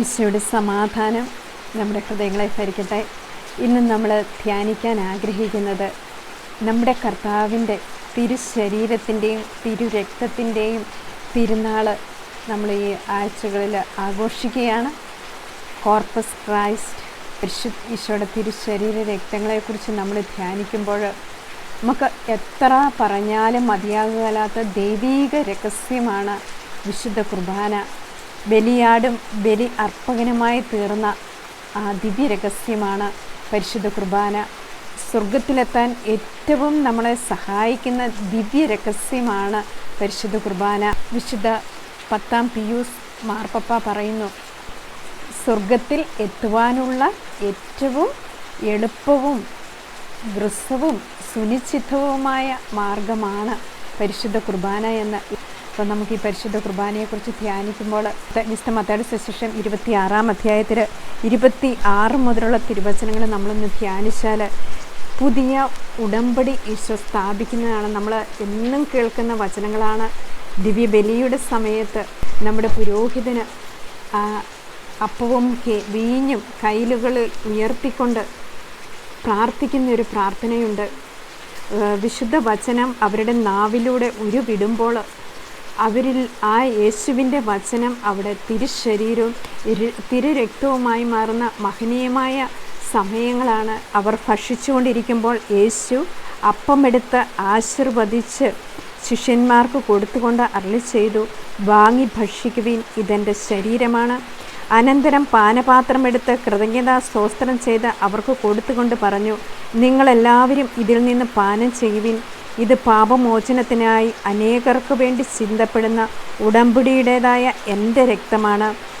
ഈശോയുടെ സമാധാനം നമ്മുടെ ഹൃദയങ്ങളെ ഭരിക്കട്ടെ. ഇന്ന് നമ്മൾ ധ്യാനിക്കാൻ ആഗ്രഹിക്കുന്നത് നമ്മുടെ കർത്താവിന്റെ തിരുശരീരത്തിന്റെയും തിരുരക്തത്തിന്റെയും തിരുനാൾ നമ്മൾ ഈ ആഴ്ചകളിൽ ആഘോഷിക്കുകയാണ്. കോർപ്പസ് ക്രൈസ്റ്റ് പരിശുദ്ധ ഈശോയുടെ തിരുശരീര രക്തങ്ങളെക്കുറിച്ച് നമ്മൾ ധ്യാനിക്കുമ്പോൾ നമുക്ക് എത്ര പറഞ്ഞാലും മതിയാകാത്ത ദൈവീക രഹസ്യമാണ് വിശുദ്ധ കുർബാന. ബലിയാടും ബലി അർപ്പകനുമായി തീർന്ന ആ ദിവ്യ രഹസ്യമാണ് പരിശുദ്ധ കുർബാന. സ്വർഗത്തിലെത്താൻ ഏറ്റവും നമ്മളെ സഹായിക്കുന്ന ദിവ്യ രഹസ്യമാണ് പരിശുദ്ധ കുർബാന. വിശുദ്ധ പത്താം പിയൂസ് മാർപ്പപ്പ പറയുന്നു സ്വർഗത്തിൽ എത്തുവാനുള്ള ഏറ്റവും എളുപ്പവും ഹ്രസ്വവും സുനിശ്ചിതവുമായ മാർഗമാണ് പരിശുദ്ധ കുർബാന എന്ന്. അപ്പോൾ നമുക്ക് ഈ പരിശുദ്ധ കുർബാനയെക്കുറിച്ച് ധ്യാനിക്കുമ്പോൾ വിശുദ്ധ മത്താടി സുശേഷം ഇരുപത്തി ആറാം അധ്യായത്തിൽ ഇരുപത്തി ആറ് മുതലുള്ള തിരുവചനങ്ങൾ നമ്മളൊന്ന് ധ്യാനിച്ചാൽ പുതിയ ഉടമ്പടി ഈശോ സ്ഥാപിക്കുന്നതാണ്. നമ്മൾ എന്നും കേൾക്കുന്ന വചനങ്ങളാണ്. ദിവ്യബലിയുടെ സമയത്ത് നമ്മുടെ പുരോഹിതന് അപ്പവും വീഞ്ഞും കയ്യിലുകളിൽ ഉയർത്തിക്കൊണ്ട് പ്രാർത്ഥിക്കുന്ന ഒരു പ്രാർത്ഥനയുണ്ട് വിശുദ്ധ വചനം അവരുടെ നാവിലൂടെ ഉരുവിടുമ്പോൾ അവരിൽ ആ യേശുവിന്റെ വചനം അവിടെ തിരുശരീരവും തിരുരക്തവുമായി മാറുന്ന മഹനീയമായ സമയങ്ങളാണ് അവർ ഭക്ഷിച്ചുകൊണ്ടിരിക്കുമ്പോൾ യേശു അപ്പമെടുത്ത് ആശീർവദിച്ച് ശിഷ്യന്മാർക്ക് കൊടുത്തുകൊണ്ട് അരളി ചെയ്തു വാങ്ങി ഭക്ഷിക്കുവിൻ ഇതെന്റെ ശരീരമാണ്. അനന്തരം പാനപാത്രമെടുത്ത് കൃതജ്ഞതാ സ്തോത്രം ചെയ്ത് അവർക്ക് കൊടുത്തുകൊണ്ട് പറഞ്ഞു നിങ്ങളെല്ലാവരും ഇതിൽ നിന്ന് പാനം ചെയ്യുവിൻ. ഇത് പാപമോചനത്തിനായി അനേകർക്ക് വേണ്ടി ചിന്തപ്പെടുന്ന ഉടമ്പടിയുടേതായ എന്റെ രക്തമാണ്.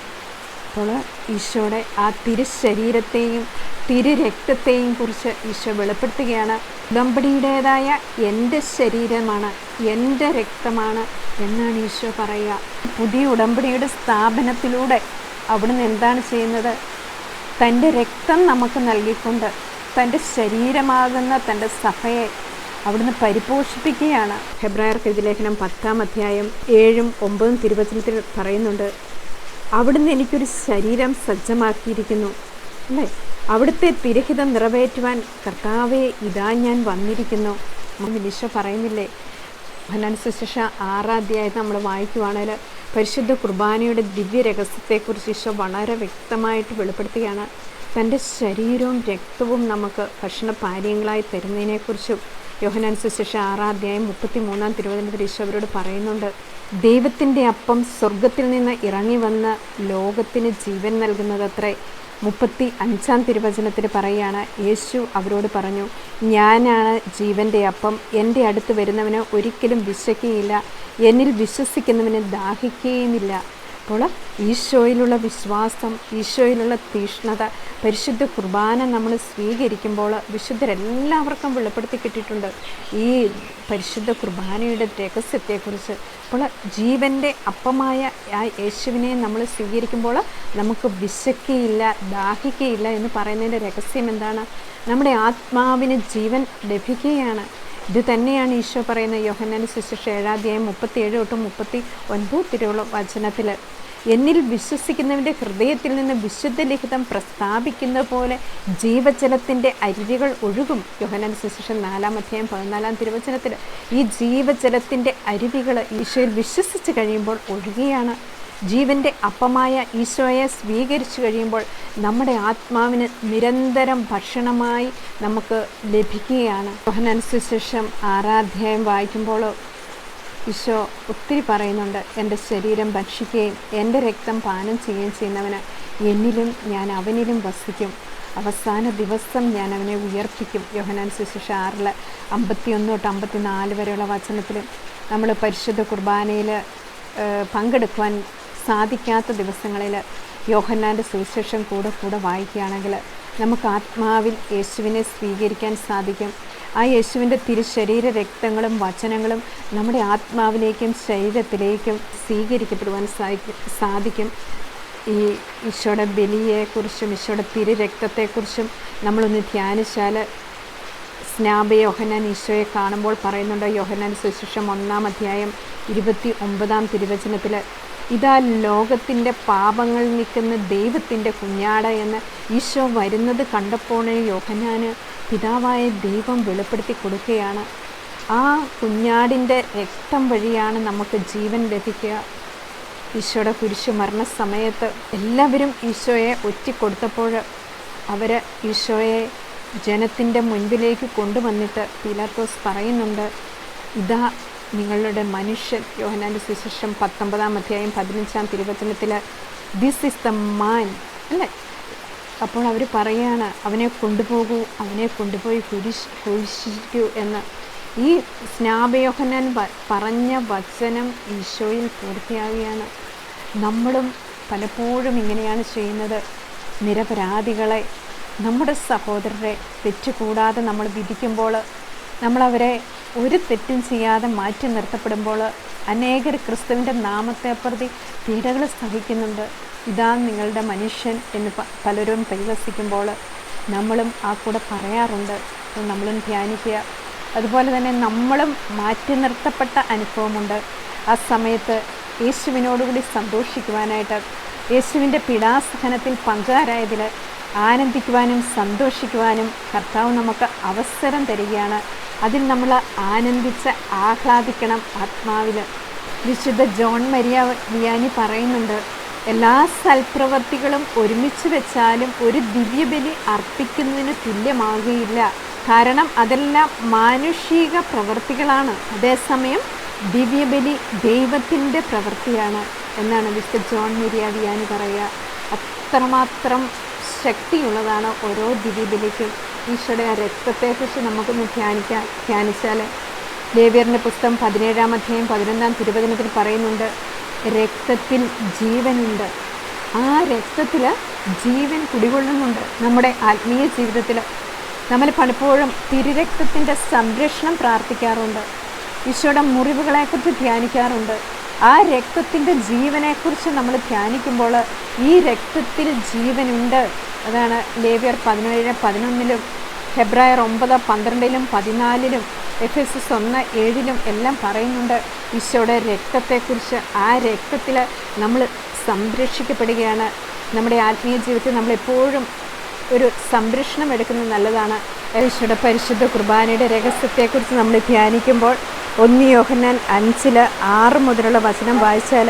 അപ്പോൾ ഈശോയുടെ ആ തിരുശരീരത്തെയും തിരുരക്തത്തെയും കുറിച്ച് ഈശോ വെളിപ്പെടുത്തുകയാണ്. ഉടമ്പടിയുടേതായ എന്റെ ശരീരമാണ് എന്റെ രക്തമാണ് എന്നാണ് ഈശോ പറയുക. പുതിയ ഉടമ്പടിയുടെ സ്ഥാപനത്തിലൂടെ അവിടുന്ന് എന്താണ് ചെയ്യുന്നത്? തന്റെ രക്തം നമുക്ക് നൽകിക്കൊണ്ട് തന്റെ ശരീരമാകുന്ന തന്റെ സഭയെ അവിടുന്ന് പരിപോഷിപ്പിക്കുകയാണ്. ഹെബ്രായർക്ക് ലേഖനം പത്താം അധ്യായം ഏഴും ഒമ്പതും തിരുവചനത്തിൽ പറയുന്നുണ്ട് അവിടുന്ന് എനിക്കൊരു ശരീരം സജ്ജമാക്കിയിരിക്കുന്നു. അല്ലേ? അവിടുത്തെ തിരഹിതം നിറവേറ്റുവാൻ കർത്താവെ ഇതാ ഞാൻ വന്നിരിക്കുന്നു. മിനിഷ പറയുന്നില്ലേ ഭനാനുശേഷ ആറാധ്യായം നമ്മൾ വായിക്കുവാണെങ്കിൽ പരിശുദ്ധ കുർബാനയുടെ ദിവ്യ രഹസ്യത്തെക്കുറിച്ച് ഈശോ വളരെ വ്യക്തമായിട്ട് വെളിപ്പെടുത്തുകയാണ്. തന്റെ ശരീരവും രക്തവും നമുക്ക് ഭക്ഷണപാനീയങ്ങളായി തരുന്നതിനെക്കുറിച്ചും യോഹനാൻ സുശേഷ ആറാധ്യായം മുപ്പത്തി മൂന്നാം തിരുവനന്തപുരം ഈശോ അവരോട് പറയുന്നുണ്ട് ദൈവത്തിന്റെ അപ്പം സ്വർഗത്തിൽ നിന്ന് ഇറങ്ങി വന്ന് ലോകത്തിന് ജീവൻ നൽകുന്നതത്രേ. മുപ്പത്തി അഞ്ചാം തിരുവചനത്തിൽ പറയുകയാണ് യേശു അവരോട് പറഞ്ഞു ഞാനാണ് ജീവന്റെ അപ്പം. എന്റെ അടുത്ത് വരുന്നവന് ഒരിക്കലും വിശക്കുകയില്ല. എന്നിൽ വിശ്വസിക്കുന്നവന് ദാഹിക്കുകയുമില്ല. അപ്പോൾ ഈശോയിലുള്ള വിശ്വാസം ഈശോയിലുള്ള തീഷ്ണത പരിശുദ്ധ കുർബാന നമ്മൾ സ്വീകരിക്കുമ്പോൾ വിശുദ്ധരെല്ലാവർക്കും വെളിപ്പെടുത്തി കിട്ടിയിട്ടുണ്ട്. ഈ പരിശുദ്ധ കുർബാനയുടെ രഹസ്യത്തെക്കുറിച്ച്. അപ്പോൾ ജീവന്റെ അപ്പമായ ആ യേശുവിനെ നമ്മൾ സ്വീകരിക്കുമ്പോൾ നമുക്ക് വിശക്കുകയില്ല ദാഹിക്കുകയില്ല എന്ന് പറയുന്നതിന്റെ രഹസ്യം എന്താണ്? നമ്മുടെ ആത്മാവിന് ജീവൻ ലഭിക്കുകയാണ്. ഇത് തന്നെയാണ് ഈശോ പറയുന്ന യോഹന്നാൻ ശുശ്രൂഷ ഏഴാധ്യായം മുപ്പത്തി ഏഴ് തൊട്ട് മുപ്പത്തി ഒൻപത് തിരുവള്ള വചനത്തിൽ എന്നിൽ വിശ്വസിക്കുന്നവന്റെ ഹൃദയത്തിൽ നിന്ന് വിശുദ്ധ ലിഖിതം പ്രസ്താപിക്കുന്ന പോലെ ജീവജലത്തിന്റെ അരുവികൾ ഒഴുകും. യോഹനാൻ ശിശിഷൻ നാലാം അധ്യായം പതിനാലാം തിരുവചനത്തിൽ ഈ ജീവജലത്തിന്റെ അരുവികൾ ഈശോയിൽ വിശ്വസിച്ച് കഴിയുമ്പോൾ ഒഴുകുകയാണ് ജീവന്റെ അപ്പമായ ഈശോയെ സ്വീകരിച്ചു കഴിയുമ്പോൾ നമ്മുടെ ആത്മാവിന് നിരന്തരം ഭക്ഷണമായി നമുക്ക് ലഭിക്കുകയാണ്. മോഹനനുസരിശേഷം ആരാധ്യായം വായിക്കുമ്പോൾ ഈശോ ഒത്തിരി പറയുന്നുണ്ട് എന്റെ ശരീരം ഭക്ഷിക്കുകയും എന്റെ രക്തം പാനം ചെയ്യുകയും ചെയ്യുന്നവന് എന്നിലും ഞാൻ അവനിലും വസിക്കും. അവസാന ദിവസം ഞാൻ അവനെ ഉയർപ്പിക്കും. യോഹനാൻ സുശേഷ ആറിൽ അമ്പത്തിയൊന്ന് തൊട്ട് അമ്പത്തി നാല് വരെയുള്ള വചനത്തിൽ നമ്മൾ പരിശുദ്ധ കുർബാനയിൽ പങ്കെടുക്കുവാൻ സാധിക്കാത്ത ദിവസങ്ങളിൽ യോഹന്നാന്റെ സുവിശേഷം കൂടെ കൂടെ വായിക്കുകയാണെങ്കിൽ നമുക്ക് ആത്മാവിൽ യേശുവിനെ സ്വീകരിക്കാൻ സാധിക്കും. ആ യേശുവിന്റെ തിരുശരീര രക്തങ്ങളും വചനങ്ങളും നമ്മുടെ ആത്മാവിലേക്കും ശരീരത്തിലേക്കും സ്വീകരിക്കപ്പെടുവാൻ സാധിക്കും ഈ ഈശോയുടെ ബലിയെക്കുറിച്ചും ഈശോയുടെ തിരുരക്തത്തെക്കുറിച്ചും നമ്മളൊന്ന് ധ്യാനിച്ചാൽ സ്നാപ യോഹന്നാൻ ഈശോയെ കാണുമ്പോൾ പറയുന്നുണ്ട്. യോഹന്നാൻ സുശേഷം ഒന്നാം അധ്യായം ഇരുപത്തി ഒമ്പതാം തിരുവചനത്തിൽ ഇതാ ലോകത്തിന്റെ പാപങ്ങൾ നിൽക്കുന്ന ദൈവത്തിന്റെ കുഞ്ഞാട എന്ന് ഈശോ വരുന്നത് കണ്ടപ്പോഴേ യോഹനാന് പിതാവായ ദൈവം വെളിപ്പെടുത്തി കൊടുക്കുകയാണ്. ആ കുഞ്ഞാടിന്റെ രക്തം വഴിയാണ് നമുക്ക് ജീവൻ ലഭിക്കുക. ഈശോയുടെ കുരിശു മരണസമയത്ത് എല്ലാവരും ഈശോയെ ഒറ്റിക്കൊടുത്തപ്പോൾ അവർ ഈശോയെ ജനത്തിന്റെ മുൻപിലേക്ക് കൊണ്ടുവന്നിട്ട് പീലാത്തോസ് പറയുന്നുണ്ട് ഇതാ നിങ്ങളുടെ മനുഷ്യൻ യോഹനാന്റെ സുശേഷം പത്തൊമ്പതാം അധ്യായം പതിനഞ്ചാം തിരുവചനത്തിൽ ദിസ് ഇസ് ദ മാൻ അല്ലേ? അപ്പോൾ അവർ പറയാണ് അവനെ കൊണ്ടുപോകൂ അവനെ കൊണ്ടുപോയി കുരിശ് കുരിശിക്കൂ എന്ന്. ഈ സ്നാപയോഹനാൻ പറഞ്ഞ വചനം ഈശോയിൽ പൂർത്തിയാവുകയാണ്. നമ്മളും പലപ്പോഴും ഇങ്ങനെയാണ് ചെയ്യുന്നത്. നിരപരാധികളെ നമ്മുടെ സഹോദരരെ തെറ്റുകൂടാതെ നമ്മൾ വിധിക്കുമ്പോൾ നമ്മളവരെ ഒരു തെറ്റും ചെയ്യാതെ മാറ്റി നിർത്തപ്പെടുമ്പോൾ അനേകർ ക്രിസ്തുവിന്റെ നാമത്തെ പ്രതി പീഡകൾ സഹിക്കുന്നുണ്ട്. ഇതാ നിങ്ങളുടെ മനുഷ്യൻ എന്ന് പലരും പരിഹസിക്കുമ്പോൾ നമ്മളും ആ കൂടെ പറയാറുണ്ട്. നമ്മളും ധ്യാനിക്കുക. അതുപോലെ തന്നെ നമ്മളും മാറ്റി നിർത്തപ്പെട്ട അനുഭവമുണ്ട്. ആ സമയത്ത് യേശുവിനോടുകൂടി സന്തോഷിക്കുവാനായിട്ട് യേശുവിന്റെ പീഡാസഹനത്തിൽ പങ്കുകാരായതിൽ ആനന്ദിക്കുവാനും സന്തോഷിക്കുവാനും കർത്താവ് നമുക്ക് അവസരം തരികയാണ്. അതിൽ നമ്മൾ ആനന്ദിച്ച് ആഹ്ലാദിക്കണം. ആത്മാവിൽ വിശുദ്ധ ജോൺ മരിയ വിയാനി പറയുന്നുണ്ട് എല്ലാ സൽപ്രവർത്തികളും ഒരുമിച്ച് വെച്ചാലും ഒരു ദിവ്യബലി അർപ്പിക്കുന്നതിന് തുല്യമാകുകയില്ല. കാരണം അതെല്ലാം മാനുഷിക പ്രവർത്തികളാണ്. അതേസമയം ദിവ്യബലി ദൈവത്തിന്റെ പ്രവൃത്തിയാണ് എന്നാണ് വിശുദ്ധ ജോൺ മരിയ വിയാനി പറയുക. അത്രമാത്രം ശക്തിയുള്ളതാണ് ഓരോ ദിവ്യബലിക്കും. ഈശോയുടെ ആ രക്തത്തെക്കുറിച്ച് നമുക്കൊന്ന് ധ്യാനിക്കാം ധ്യാനിച്ചാൽ ദേവിയറിന്റെ പുസ്തകം പതിനേഴാം അധ്യായം പതിനൊന്നാം തിരുവചനത്തിൽ പറയുന്നുണ്ട് രക്തത്തിൽ ജീവനുണ്ട്. ആ രക്തത്തിൽ ജീവൻ കുടികൊള്ളുന്നുണ്ട് നമ്മുടെ ആത്മീയ ജീവിതത്തിൽ നമ്മൾ പലപ്പോഴും തിരുരക്തത്തിന്റെ സംരക്ഷണം പ്രാർത്ഥിക്കാറുണ്ട് ഈശോയുടെ മുറിവുകളെക്കുറിച്ച് ധ്യാനിക്കാറുണ്ട്. ആ രക്തത്തിന്റെ ജീവനെക്കുറിച്ച് നമ്മൾ ധ്യാനിക്കുമ്പോൾ ഈ രക്തത്തിൽ ജീവനുണ്ട്. അതാണ് ലേവ്യർ പതിനേഴ് പതിനൊന്നിലും ഫെബ്രുവരി ഒമ്പത് പന്ത്രണ്ടിലും പതിനാലിലും എഫ് എസ് എസ് ഒന്ന് ഏഴിലും എല്ലാം പറയുന്നുണ്ട് ഈശോയുടെ രക്തത്തെക്കുറിച്ച്. ആ രക്തത്തിൽ നമ്മൾ സംരക്ഷിക്കപ്പെടുകയാണ്. നമ്മുടെ ആത്മീയ ജീവിതത്തിൽ നമ്മളെപ്പോഴും ഒരു സംരക്ഷണം എടുക്കുന്നത് നല്ലതാണ്. ഈശോയുടെ പരിശുദ്ധ കുർബാനയുടെ രഹസ്യത്തെക്കുറിച്ച് നമ്മൾ ധ്യാനിക്കുമ്പോൾ ഒന്ന് യോഹന്നാൻ അഞ്ചിൽ ആറ് മുതലുള്ള വചനം വായിച്ചാൽ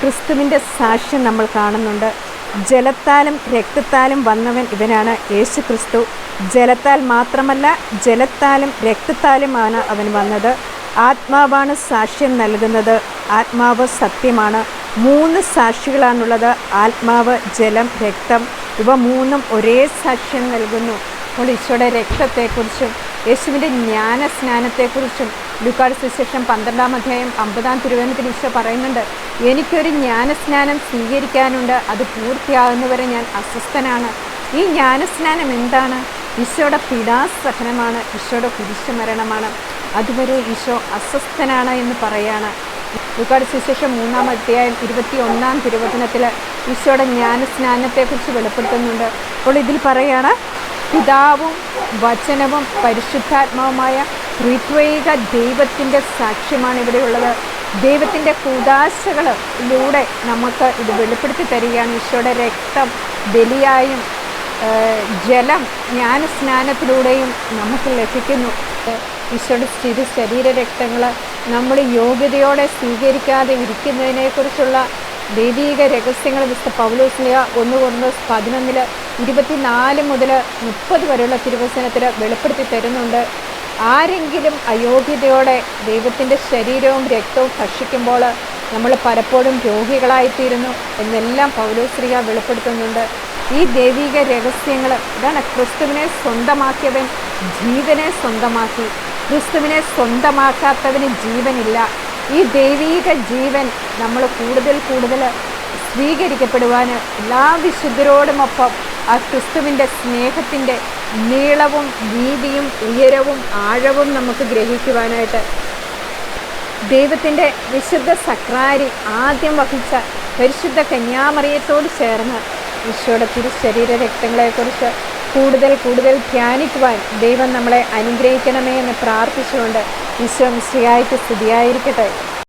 ക്രിസ്തുവിന്റെ സാക്ഷ്യം നമ്മൾ കാണുന്നുണ്ട്. ജലത്താലും രക്തത്താലും വന്നവൻ ഇവനാണ് യേശു ക്രിസ്തു ജലത്താൽ മാത്രമല്ല ജലത്താലും രക്തത്താലുമാണ് അവൻ വന്നത്. ആത്മാവാണ് സാക്ഷ്യം നൽകുന്നത്. ആത്മാവ് സത്യമാണ്. മൂന്ന് സാക്ഷികളാണുള്ളത്. ആത്മാവ് ജലം രക്തം. ഇവ മൂന്നും ഒരേ സാക്ഷ്യം നൽകുന്നു. അപ്പോൾ ഈശോയുടെ രക്തത്തെക്കുറിച്ചും യേശുവിന്റെ ജ്ഞാനസ്നാനത്തെക്കുറിച്ചും ലുക്കാട് സുശേഷം പന്ത്രണ്ടാം അധ്യായം അമ്പതാം തിരുവനന്തപുരത്തിൽ ഈശോ പറയുന്നുണ്ട് എനിക്കൊരു ജ്ഞാനസ്നാനം സ്വീകരിക്കാനുണ്ട് അത് പൂർത്തിയാകുന്നവരെ ഞാൻ അസ്വസ്ഥനാണ്. ഈ ജ്ഞാനസ്നാനം എന്താണ്? ഈശോയുടെ പിടാസഹനമാണ് ഈശോയുടെ കുരിശുമരണമാണ്. അതുവരെ ഈശോ അസ്വസ്ഥനാണ് എന്ന് പറയാണ്. ലുക്കാട് സുശേഷം മൂന്നാം അധ്യായം ഇരുപത്തി ഒന്നാം തിരുവചനത്തിൽ ഈശോയുടെ ജ്ഞാനസ്നാനത്തെക്കുറിച്ച് വെളിപ്പെടുത്തുന്നുണ്ട്. അപ്പോൾ ഇതിൽ പറയാണ് പിതാവും വചനവും പരിശുദ്ധാത്മാവുമായ ത്രിത്വൈക ദൈവത്തിന്റെ സാക്ഷ്യമാണ് ഇവിടെയുള്ളത് ദൈവത്തിന്റെ കൂതാശകളിലൂടെ നമുക്ക് ഇത് വെളിപ്പെടുത്തി തരികയാണ്. ഈശോയുടെ രക്തം ബലിയായും ജലം ജ്ഞാനസ്നാനത്തിലൂടെയും നമുക്ക് ലഭിക്കുന്നു. ഈശോയുടെ സ്ഥിതി ശരീര രക്തങ്ങൾ നമ്മൾ യോഗ്യതയോടെ സ്വീകരിക്കാതെ ഇരിക്കുന്നതിനെക്കുറിച്ചുള്ള ദൈവീക രഹസ്യങ്ങൾ വിശുദ്ധ പൗലോസ്ലിയ ഒന്ന് കൊണ്ട് പതിനൊന്നിൽ ഇരുപത്തിനാല് മുതൽ മുപ്പത് വരെയുള്ള തിരുവസനത്തിൽ വെളിപ്പെടുത്തി തരുന്നുണ്ട്. ആരെങ്കിലും അയോഗ്യതയോടെ ദൈവത്തിന്റെ ശരീരവും രക്തവും ഭക്ഷിക്കുമ്പോൾ നമ്മൾ പലപ്പോഴും രോഗികളായിത്തീരുന്നു എന്നെല്ലാം പൗലോശ്രീക വെളിപ്പെടുത്തുന്നുണ്ട്. ഈ ദൈവിക രഹസ്യങ്ങൾ ഇതാണ് ക്രിസ്തുവിനെ സ്വന്തമാക്കിയവൻ ജീവനെ സ്വന്തമാക്കി. ക്രിസ്തുവിനെ സ്വന്തമാക്കാത്തവന് ജീവനില്ല. ഈ ദൈവീക ജീവൻ നമ്മൾ കൂടുതൽ കൂടുതൽ സ്വീകരിക്കപ്പെടുവാൻ എല്ലാ വിശുദ്ധരോടുമൊപ്പം ആ ക്രിസ്തുവിന്റെ സ്നേഹത്തിന്റെ നീളവും വീതിയും ഉയരവും ആഴവും നമുക്ക് ഗ്രഹിക്കുവാനായിട്ട് ദൈവത്തിന്റെ വിശുദ്ധ സക്രാരി ആദ്യം വഹിച്ച പരിശുദ്ധ കന്യാമറിയത്തോട് ചേർന്ന് ഈശോയുടെ തിരുശരീര രക്തങ്ങളെക്കുറിച്ച് കൂടുതൽ കൂടുതൽ ധ്യാനിക്കുവാൻ ദൈവം നമ്മളെ അനുഗ്രഹിക്കണമേ എന്ന് പ്രാർത്ഥിച്ചുകൊണ്ട് ഈശോ ശ്രീയായിട്ട് സ്തുതിയായിരിക്കട്ടെ.